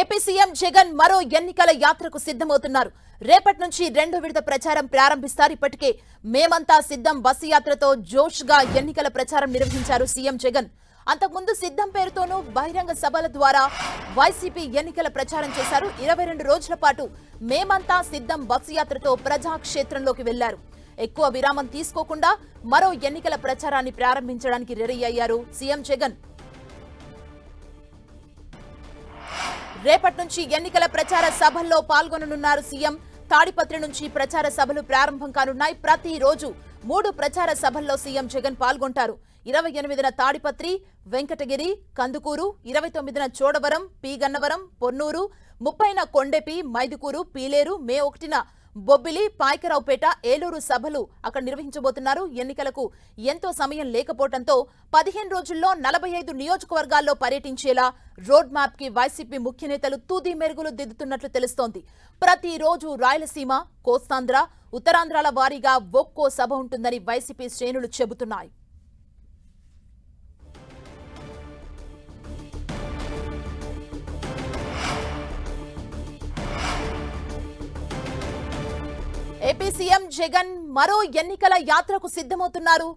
AP CM Jagan మరో ఎన్నికల యాత్రకు సిద్ధమవుతున్నారు. రేపటి నుంచి రెండు విడత ప్రచారం ప్రారంభిస్తారు. ఇప్పటికే మేమంతా సిద్ధం బస్సు యాత్రతో జోష్గా ఎన్నికల ప్రచారం నిర్వహించారు సీఎం జగన్. అంతకుముందు సిద్ధం పేరుతోనూ బహిరంగ సభల ద్వారా వైసీపీ ఎన్నికల ప్రచారం చేశారు. ఇరవై రెండు రోజుల పాటు మేమంతా సిద్ధం బస్సు యాత్రతో ప్రజాక్షేత్రంలోకి వెళ్ళారు ఎక్కువ విరామం తీసుకోకుండా మరో ఎన్నికల ప్రచారాన్ని ప్రారంభించడానికి రెడీ అయ్యారు సీఎం జగన్. రేపటి నుంచి ఎన్నికల ప్రచార సభల్లో పాల్గొననున్నారు సీఎం. తాడిపత్రి నుంచి ప్రచార సభలు ప్రారంభం కానున్నాయి. ప్రతిరోజు మూడు ప్రచార సభల్లో సీఎం జగన్ పాల్గొంటారు. ఇరవై ఎనిమిదిన తాడిపత్రి వెంకటగిరి కందుకూరు ఇరవై తొమ్మిదిన చోడవరం పి గన్నవరం పొన్నూరు ముప్పైన కొండెపి మైదుకూరు పీలేరు మే ఒకటిన బొబ్బిలి పాయకరావుపేట ఏలూరు సభలు అక్కడ నిర్వహించబోతున్నారు. ఎన్నికలకు ఎంతో సమయం లేకపోవడంతో పదిహేను రోజుల్లో నలభై ఐదు నియోజకవర్గాల్లో పర్యటించేలా రోడ్ మ్యాప్కి వైసీపీ ముఖ్య నేతలు తుది మెరుగులు దిద్దుతున్నట్లు తెలుస్తోంది. ప్రతిరోజు రాయలసీమ కోస్తాంధ్ర ఉత్తరాంధ్రాల వారీగా ఒక్కో సభ ఉంటుందని వైసీపీ శ్రేణులు చెబుతున్నాయి. ఏపీ సీఎం జగన్ మరో ఎన్నికల యాత్రకు సిద్ధమవుతున్నారు.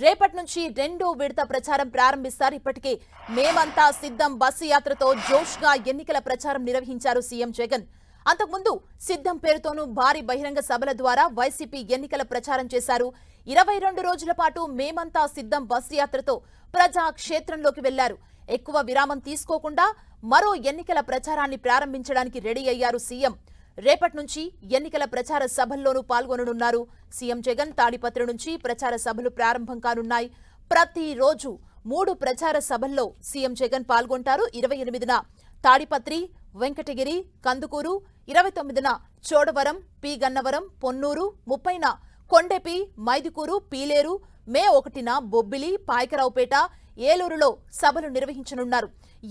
రేపటి నుంచి రెండో విడత ప్రచారం ప్రారంభిస్తారు. ఇప్పటికే మేమంతా సిద్ధం బస్సు యాత్రతో జోష్గా ఎన్నికల ప్రచారం నిర్వహించారు సీఎం జగన్. అంతకుముందు సిద్ధం పేరుతోనూ భారీ బహిరంగ సభల ద్వారా వైసీపీ ఎన్నికల ప్రచారం చేశారు. ఇరవై రెండు రోజుల పాటు మేమంతా సిద్ధం బస్సు యాత్రతో ప్రజా క్షేత్రంలోకి వెళ్ళారు. ఎక్కువ విరామం తీసుకోకుండా మరో ఎన్నికల ప్రచారాన్ని ప్రారంభించడానికి రెడీ అయ్యారు సీఎం. రేపటి నుంచి ఎన్నికల ప్రచార సభల్లోనూ పాల్గొననున్నారు. సీఎం జగన్ తాడిపత్రి నుంచి ప్రచార సభలు ప్రారంభం కానున్నాయి. ప్రతిరోజు మూడు ప్రచార సభల్లో సీఎం జగన్ పాల్గొంటారు. ఇరవై ఎనిమిదిన తాడిపత్రి వెంకటగిరి కందుకూరు ఇరవై తొమ్మిదిన చోడవరం పి. గన్నవరం పొన్నూరు ముప్పైన కొండెపి మైదుకూరు పీలేరు మే ఒకటిన బొబ్బిలి పాయకరావుపేట ఏలూరులో సభలు నిర్వహించనున్నారు.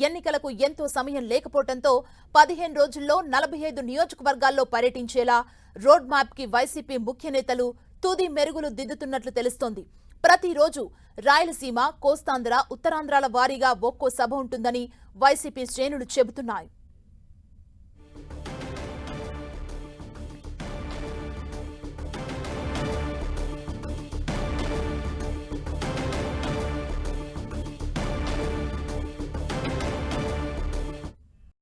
ఎన్నికలకు ఎంతో సమయం లేకపోవడంతో పదిహేను రోజుల్లో నలభై ఐదు నియోజకవర్గాల్లో పర్యటించేలా రోడ్ మ్యాప్కి వైసీపీ ముఖ్య నేతలు తుది మెరుగులు దిద్దుతున్నట్లు తెలుస్తోంది. ప్రతిరోజు రాయలసీమ కోస్తాంధ్ర ఉత్తరాంధ్రాల వారీగా ఒక్కో సభ ఉంటుందని వైసీపీ శ్రేణులు చెబుతున్నాయి.